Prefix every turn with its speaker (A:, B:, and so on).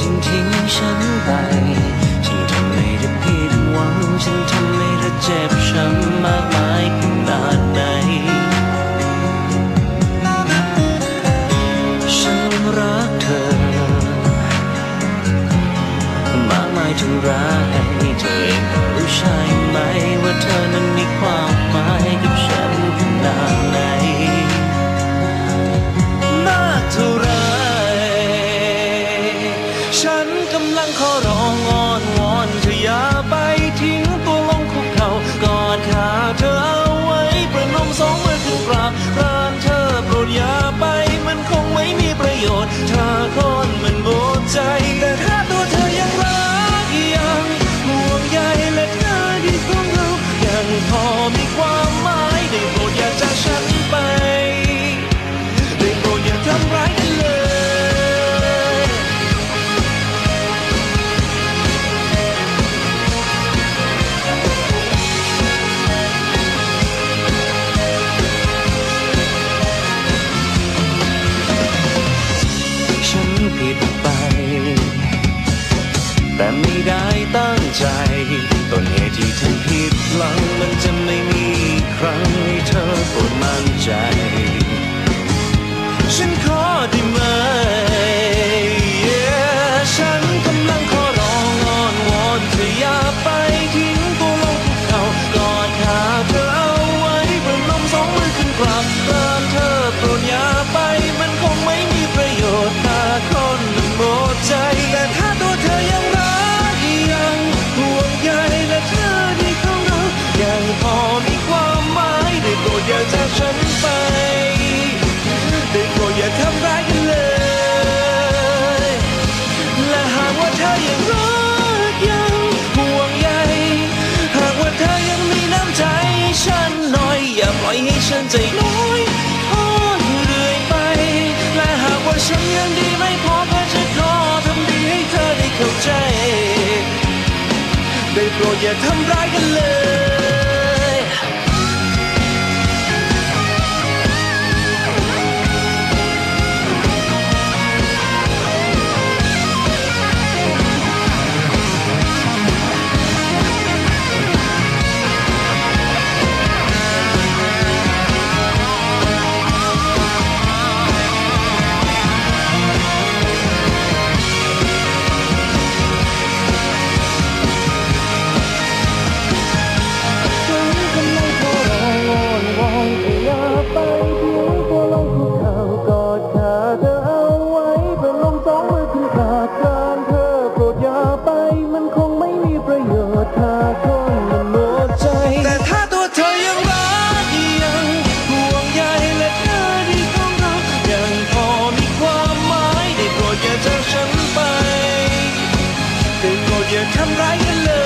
A: จึงทิ้งฉันไป ฉันทำให้เธอผิดหวัง ฉันทำให้เธอเจ็บช้ำมากมายขนาดไหน ฉันรักเธอ มากมายจนรักให้เธอเองรู้ใช่ไหมว่าเธอ แต่ไม่ได้ตั้งใจ ต้นเหตุที่ทำผิดหลังมันจะไม่มีครั้งให้เธอปวดมันใจ ยังรักยังห่วงใยหากว่าเธอยังมีน้ำใจฉันน่อย อย่าปล่อยให้ฉันใจน้อยทอดเรื่อยไป และหากว่าฉันยังดีไม่พอก็จะขอทำดีให้เธอได้เข้าใจ ได้โปรดอย่าทำร้ายกันเลย you come right and look.